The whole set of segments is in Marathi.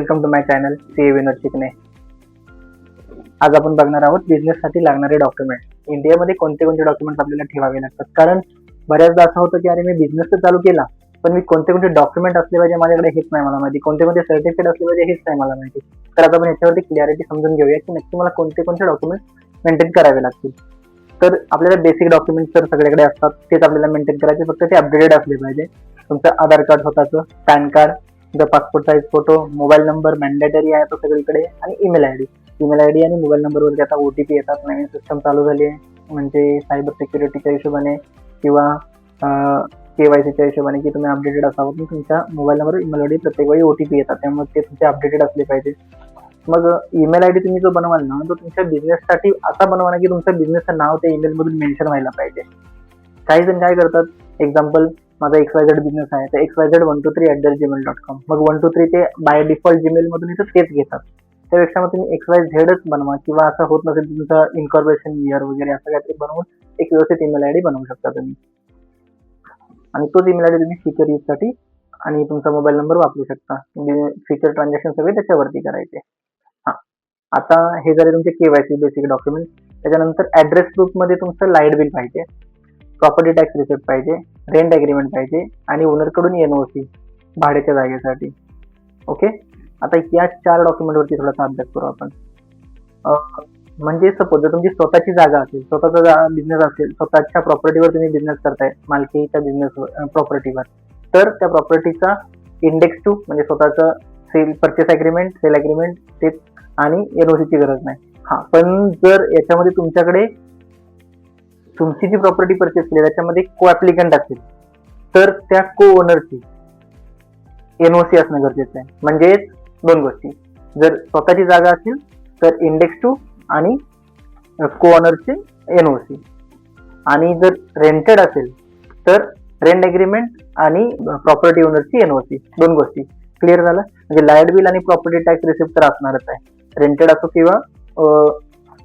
Welcome to my channel C A Vinod Chikane आज आपण बघणार आहोत बिझनेससाठी लागणारे डॉक्युमेंट इंडियामध्ये कोणते कोणते डॉक्युमेंट्स आपल्याला ठेवावे लागतात? कारण बऱ्याचदा असं होतं की अरे मी बिझनेस तर चालू केला पण मी कोणते कोणते डॉक्युमेंट असले पाहिजे माझ्याकडे हेच नाही मला माहिती. कोणते कोणते सर्टिफिकेट असले पाहिजे हेच नाही मला माहिती. तर आता आपण याच्यावरती क्लिअरिटी समजून घेऊया की नक्की मला कोणते कोणते डॉक्युमेंट मेंटेन करावे लागतील. तर आपल्याला बेसिक डॉक्युमेंट्स तर सगळीकडे असतात. तेच आपल्याला मेंटेन करायचे. फक्त ते अपडेटेड असले पाहिजे. तुमचं आधार कार्ड स्वतःचं पॅन कार्ड तुमचा passport size photo mobile number mandatory आहे तो सगळीकडे आणि email I D email I D आणि मोबाईल नंबरवरती आता ओ टी पी येतात नवीन सिस्टम चालू झाली आहे. म्हणजे सायबर सिक्युरिटीच्या हिशोबाने किंवा के वाय सीच्या हिशोबाने की तुम्ही अपडेटेड असावं पण तुमच्या mobile number email I D प्रत्येक वेळी ओ टी पी येतात. त्यामुळे ते तुमचे अपडेटेड असले पाहिजे. मग ईमेल आय डी तुम्ही जो बनवाल ना तो तुमच्या बिझनेससाठी असा बनवा ना की तुमच्या बिझनेसचं नाव त्या ईमेलमधून मेन्शन व्हायला पाहिजे. काही जण काय करतात? एक्झाम्पल माझा एक्स वाय झेड बिझनेस आहे तर X Y Z one two three at the Gmail dot com मग वन टू थ्री ते बाय डिफॉल्ट जीमेलमधून इथं तेच घेतात. त्यापेक्षा मग तुम्ही एक्स वाय झेडच बनवा किंवा असं होत नसेल तुमचं इन्कॉर्पोरेशन इयर वगैरे असं काहीतरी बनवून एक व्यवस्थित ईमेल आय डी बनवू शकता तुम्ही. आणि तोच ईमेल आय डी तुम्ही फीचर यूजसाठी आणि तुमचा मोबाईल नंबर वापरू शकता. म्हणजे फीचर ट्रान्झॅक्शन सगळे त्याच्यावरती करायचे. हां. आता हे झाले तुमचे K Y C basic document त्याच्यानंतर ॲड्रेस प्रूफमध्ये तुमचं लाइट बिल पाहिजे. प्रॉपर्टी टॅक्स रिसिप्ट पाहिजे रेंट ॲग्रीमेंट पाहिजे आणि ओनरकडून एन ओ सी भाड्याच्या जागेसाठी. ओके आता या चार डॉक्युमेंटवरती थोडासा अभ्यास करू आपण. म्हणजे सपोज जर तुमची स्वतःची जागा असेल स्वतःचा बिझनेस असेल स्वतःच्या प्रॉपर्टीवर तुम्ही बिझनेस करताय मालकीच्या बिझनेस प्रॉपर्टीवर तर त्या प्रॉपर्टीचा इंडेक्स टू म्हणजे स्वतःचं sale purchase agreement sale agreement ते आणि एन ओ सीची गरज नाही. हां पण जर याच्यामध्ये तुमच्याकडे तुमची जी प्रॉपर्टी परचेस केली त्याच्यामध्ये को ॲप्लिकंट असेल तर त्या को ओनरची एनओसी असणं गरजेचं आहे. म्हणजे दोन गोष्टी. जर स्वतःची जागा असेल तर इंडेक्स टू आणि को ओनरचे एनओसी आणि जर रेंटेड असेल तर रेंट अग्रीमेंट आणि प्रॉपर्टी ओनरची एनओसी दोन गोष्टी. क्लिअर झालं? म्हणजे लाइट बिल आणि प्रॉपर्टी टॅक्स रिसिप्ट तर असणारच आहे. रेंटेड असो किंवा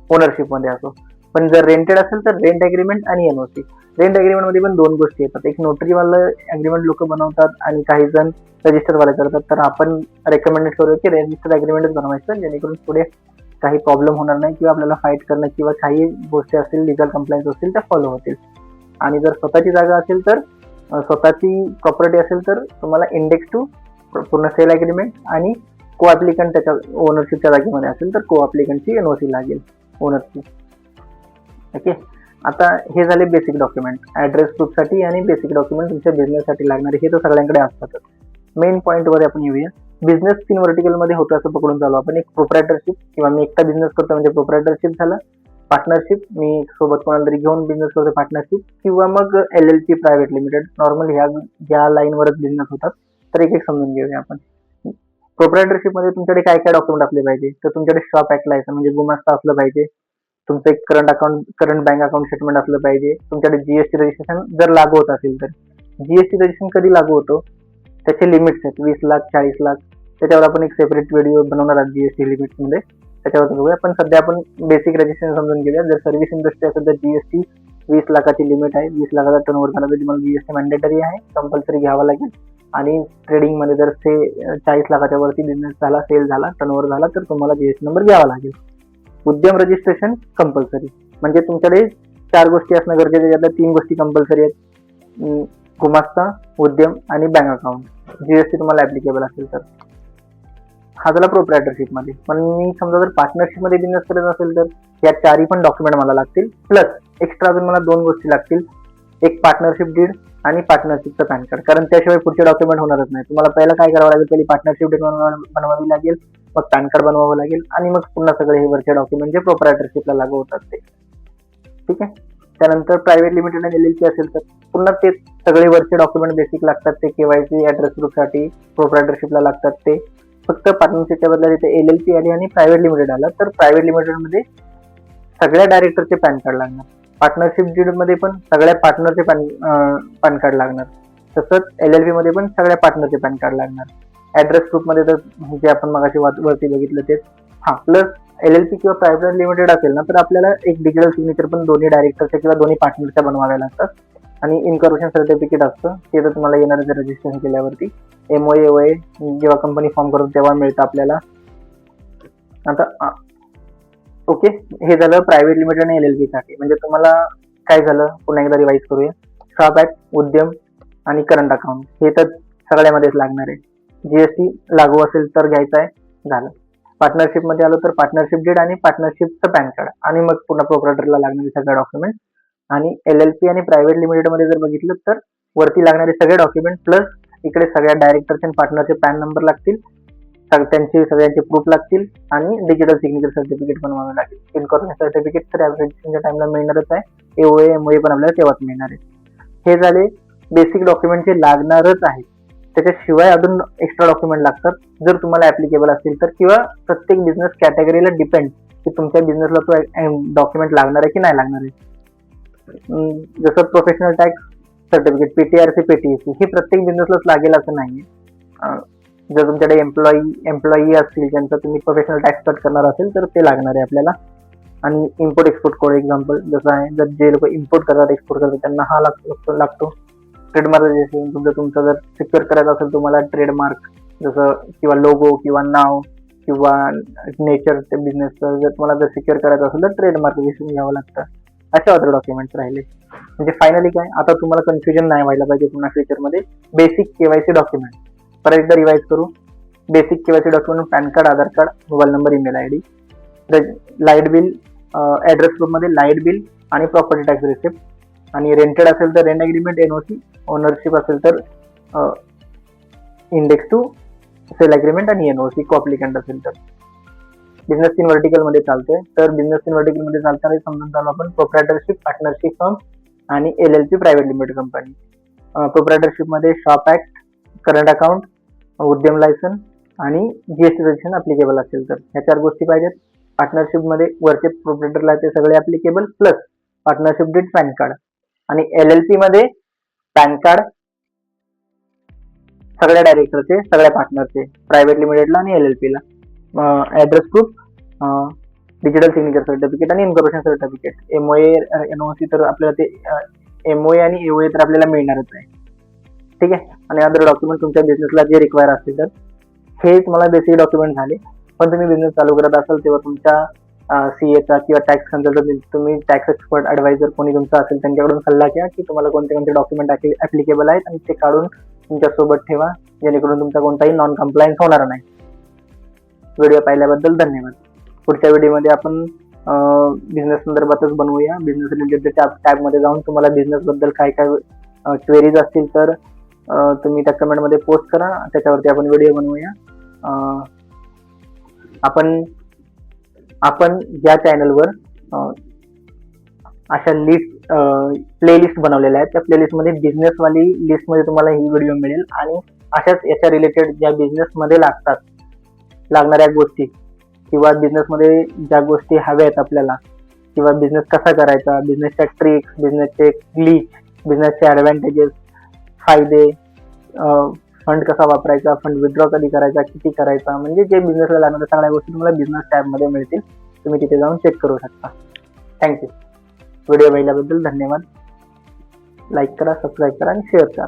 ओनरशिपमध्ये असो. पण जर रेंटेड असेल तर रेंट अग्रीमेंट आणि एनओसी रेंट अग्रीमेंटमध्ये पण दोन गोष्टी येतात. एक नोटरीवालं अग्रीमेंट लोक बनवतात आणि काही जण रजिस्टरवाले करतात. तर आपण रेकमेंडेड करू की रजिस्टर अग्रीमेंटच बनवायचं जेणेकरून पुढे काही प्रॉब्लेम होणार नाही किंवा आपल्याला फाईट करणं किंवा काही गोष्टी असतील लिगल कंप्लायन्स असतील त्या फॉलो होतील. आणि जर स्वतःची जागा असेल तर स्वतःची प्रॉपर्टी असेल तर तुम्हाला इंडेक्स टू पूर्ण सेल अग्रीमेंट आणि को ॲप्लिकंट त्याच्या ओनरशिपच्या जागेमध्ये असेल तर को ॲप्लिकंटची एनओसी लागेल ओनरची ओके? आता हे झाले बेसिक डॉक्युमेंट ॲड्रेस प्रूफसाठी आणि बेसिक डॉक्युमेंट तुमच्या बिझनेससाठी लागणारे. हे तर सगळ्यांकडे असतातच. मेन पॉईंटवर आपण येऊया. बिझनेस तीन वर्टिकलमध्ये होतं असं पकडून चालू. आपण एक प्रोप्रायटरशिप किंवा मी एकटा बिझनेस करतो म्हणजे प्रोप्रायटरशिप झालं. पार्टनरशिप मी सोबत कोणाला तरी घेऊन बिझनेस करतो पार्टनरशिप किंवा मग L L P private limited normal ह्या ह्या लाईनवरच बिझनेस होतात. तर एक एक समजून घेऊया आपण. प्रोप्रायटरशिपमध्ये तुमच्याकडे काय काय डॉक्युमेंट असले पाहिजे? तर तुमच्याकडे शॉप ऍक्ट लायसन म्हणजे गुमास्ता असलं पाहिजे. तुमचं एक current account current bank account statement असलं पाहिजे. तुमच्याकडे जीएसटी रजिस्ट्रेशन जर लागू होत असेल तर. जीएसटी रजिस्ट्रेशन कधी लागू होतो? त्याचे लिमिट्स आहेत. वीस लाख चाळीस लाख. त्याच्यावर आपण एक सेपरेट व्हिडिओ बनवणार आहोत जीएसटी लिमिट्समध्ये त्याच्यावर बघूया. पण सध्या आपण बेसिक रजिस्ट्रेशन समजून घेऊया. जर सर्व्हिस इंडस्ट्री असेल तर जीएसटी वीस लाखाची लिमिट आहे. वीस लाखाचा टर्नओव्हर झाला तर तुम्हाला जीएसटी मॅन्डेटरी आहे. कंपल्सरी घ्यावा लागेल. आणि ट्रेडिंगमध्ये जर से चाळीस लाखाच्या वरती बिझनेस झाला सेल झाला टर्नओव्हर झाला तर तुम्हाला जीएसटी नंबर घ्यावा लागेल. उद्यम रजिस्ट्रेशन कंपल्सरी म्हणजे तुमच्याकडे चार गोष्टी असणं गरजेचं आहे. त्यातल्या तीन गोष्टी कंपल्सरी आहेत. गुमास्ता उद्यम आणि बँक अकाउंट जीएसटी तुम्हाला ऍप्लिकेबल असेल तर. हा झाला प्रोप्रायटरशिपमध्ये पण मी समजा जर पार्टनरशिपमध्ये बिझनेस करत असेल तर या चारही पण डॉक्युमेंट मला लागतील. प्लस एक्स्ट्रा अजून मला दोन गोष्टी लागतील. एक पार्टनरशिप डीड आणि पार्टनरशिपचं पॅन कार्ड कारण त्याशिवाय पुढचे डॉक्युमेंट होणारच नाही. तुम्हाला पहिलं काय करावं लागेल? पहिली पार्टनरशिप डीड बनवावी लागेल. मग पॅन कार्ड बनवावं लागेल आणि मग पुन्हा सगळे हे वरचे डॉक्युमेंट जे प्रोपरायटरशिपला लागू होतात ते. ठीक आहे? त्यानंतर प्रायव्हेट लिमिटेड आणि एल असेल तर पुन्हा ते सगळे वरचे डॉक्युमेंट बेसिक लागतात ते केवायसी ऍड्रेस प्रूफसाठी प्रोपरायटरशिपला लागतात ते. फक्त पार्टनरशिपच्या बदला तिथे एल एल पी आली आणि प्रायव्हेट लिमिटेड आलं तर प्रायव्हेट लिमिटेडमध्ये सगळ्या डायरेक्टरचे पॅन कार्ड लागणार. पार्टनरशिप डीडमध्ये पण सगळ्या पार्टनरचे पॅन पॅन कार्ड लागणार. तसंच एल एल पी मध्ये पण सगळ्या पार्टनरचे पॅन कार्ड लागणार. ऍड्रेस प्रूफमध्ये तर जे आपण मगाशी वरती बघितलं तेच. हा प्लस एल एल पी किंवा प्रायव्हेट लिमिटेड असेल ना तर आपल्याला एक डिजिटल सिग्नेचर पण दोन्ही डायरेक्टरच्या किंवा दोन्ही पार्टनरच्या बनवाव्या लागतात. आणि इन्कॉर्पोरेशन सर्टिफिकेट असतं. ते तर तुम्हाला येणारच रजिस्ट्रेशन केल्यावरती. एम ओ ए जेव्हा कंपनी फॉर्म करतो तेव्हा मिळतं आपल्याला. आता ओके हे झालं प्रायव्हेट लिमिटेड आणि एल एल पीसाठी म्हणजे तुम्हाला काय झालं? पुन्हा एकदा रिवाईज करूया. शॉप उद्यम आणि करंट अकाउंट हे तर सगळ्यामध्येच लागणार आहे. जीएसटी लागू असेल तर घ्यायचं आहे. झालं. पार्टनरशिपमध्ये आलो तर पार्टनरशिप डेट आणि पार्टनरशिपचं पॅन कार्ड आणि मग पुन्हा प्रोपरेटरला लागणारे सगळे डॉक्युमेंट आणि एल एल पी आणि प्रायव्हेट लिमिटेडमध्ये जर बघितलं तर वरती लागणारे सगळे डॉक्युमेंट प्लस इकडे सगळ्या डायरेक्टरचे आणि पार्टनरचे पॅन नंबर लागतील. सग- त्यांचे सगळ्यांचे प्रूफ लागतील. आणि डिजिटल सिग्नेचर सर्टिफिकेट बनवावे लागेल. इन्कॉर्पोरेशन सर्टिफिकेट तर ऍप्लिकेशनच्या टाइमला मिळणारच आहे. एओए एमओए पण आपल्याला तेव्हाच मिळणार आहे. हे झाले बेसिक डॉक्युमेंट जे लागणारच आहेत त्याच्याशिवाय अजून एक्स्ट्रा डॉक्युमेंट लागतात. जर तुम्हाला ऍप्लिकेबल असतील तर किंवा प्रत्येक बिझनेस कॅटेगरीला डिपेंड की तुमच्या बिझनेसला तो डॉक्युमेंट लागणार आहे की नाही लागणार आहे. जसं professional tax certificate PTRC PTAC हे प्रत्येक बिझनेसलाच लागेल असं नाही आहे जर तुमच्याकडे एम्प्लॉई एम्प्लॉई असतील ज्यांचा तुम्ही प्रोफेशनल टॅक्स कट करणार असेल तर ते लागणार आहे आपल्याला. आणि इम्पोर्ट एक्सपोर्ट कोड एक्झाम्पल जसं आहे जर जे लोक इम्पोर्ट करतात एक्सपोर्ट करतात त्यांना हा लागतो लागतो. ट्रेडमार्क रजिस्ट्रेशन तुमचं तुमचं जर सिक्युअर करायचं असेल तुम्हाला ट्रेडमार्क जसं किंवा लोगो किंवा नाव किंवा नेचर ते बिझनेसचं जर तुम्हाला जर सिक्युअर करायचं असेल तर ट्रेडमार्क रजिस्ट्रेशन घ्यावं लागतं. अशा अदर डॉक्युमेंट्स राहिले. म्हणजे फायनली काय आता तुम्हाला कन्फ्युजन नाही व्हायला पाहिजे पुन्हा फ्युचरमध्ये बेसिक केवायसी डॉक्युमेंट परत एकदा रिवाईज करू. Basic KYC document PAN card Aadhaar card mobile number email I D light bill address प्रूफमध्ये light bill आणि प्रॉपर्टी टॅक्स रिसिप्ट आणि रेंटेड असेल तर रेंट अग्रीमेंट एनओसी ओनरशिप असेल तर इंडेक्स टू सेल अग्रीमेंट आणि एनओसी कॉप्लिकंट असेल तर. बिझनेस इन वर्टिकलमध्ये तर बिझनेस इन वर्टिकलमध्ये चालताना समजून चालू आपण प्रोप्रायटरशिप पार्टनरशिप फर्म आणि L L P private limited company प्रोप्रायटरशिपमध्ये shop act current account Udyam license आणि जीएसटी रजिस्ट्रेशन अप्लिकेबल असेल तर. ह्या चार गोष्टी पाहिजेत. पार्टनरशिपमध्ये वरचे प्रोप्रायटरला ते सगळे applicable plus partnership deed PAN card आणि एल एल पी मध्ये पॅन कार्ड सगळ्या डायरेक्टरचे सगळ्या पार्टनरचे प्रायव्हेट लिमिटेडला आणि एल एल पीला address proof digital signature certificate आणि इन्कॉर्पोरेशन सर्टिफिकेट एमओए एनओसी तर आपल्याला ते एमओए आणि एओए तर आपल्याला मिळणारच आहे. ठीक आहे? आणि अदर डॉक्युमेंट तुमच्या बिझनेसला जे रिक्वायर असतील तर हे तुम्हाला बेसिक डॉक्युमेंट झाले. पण तुम्ही बिझनेस चालू करत असाल तेव्हा तुमच्या सीएचा किंवा टॅक्स कन्सल्टंट तुम्ही टॅक्स एक्सपर्ट ऍडवायझर कोणी तुमचा असेल त्यांच्याकडून सल्ला घ्या की तुम्हाला कोणते कोणते डॉक्युमेंट ऍप्लिकेबल आहेत आणि ते काढून तुमच्यासोबत ठेवा जेणेकरून तुमचा कोणताही नॉन कम्प्लायन्स होणार नाही. व्हिडिओ पाहिल्याबद्दल धन्यवाद. पुढच्या व्हिडिओमध्ये आपण बिझनेस संदर्भातच बनवूया. बिझनेस रिलेटेड टॅबमध्ये जाऊन तुम्हाला बिझनेसबद्दल काय काय क्वेरीज असतील तर तुम्ही त्या कमेंटमध्ये पोस्ट करा. त्याच्यावरती आपण व्हिडिओ बनवूया. आपण आपण ज्या चॅनलवर अशा लिस्ट प्लेलिस्ट बनवलेल्या आहेत त्या प्लेलिस्टमध्ये बिझनेसवाली लिस्टमध्ये तुम्हाला ही व्हिडिओ मिळेल आणि अशाच याच्या रिलेटेड ज्या बिझनेसमध्ये लागतात लागणाऱ्या गोष्टी किंवा बिझनेसमध्ये ज्या गोष्टी हव्या आहेत आपल्याला किंवा बिझनेस कसा करायचा बिझनेसच्या ट्रिक्स बिझनेसचे ग्लीच बिझनेसचे ॲडव्हान्टेजेस फायदे फंड कसा वापरायचा फंड विथड्रॉ कधी करायचा किती करायचा म्हणजे जे बिझनेसला लागणाऱ्या सगळ्या गोष्टी तुम्हाला बिझनेस टॅबमध्ये मिळतील. तुम्ही तिथे जाऊन चेक करू शकता. थँक्यू व्हिडिओ पाहिल्याबद्दल धन्यवाद. लाईक करा सबस्क्राईब करा आणि शेअर करा.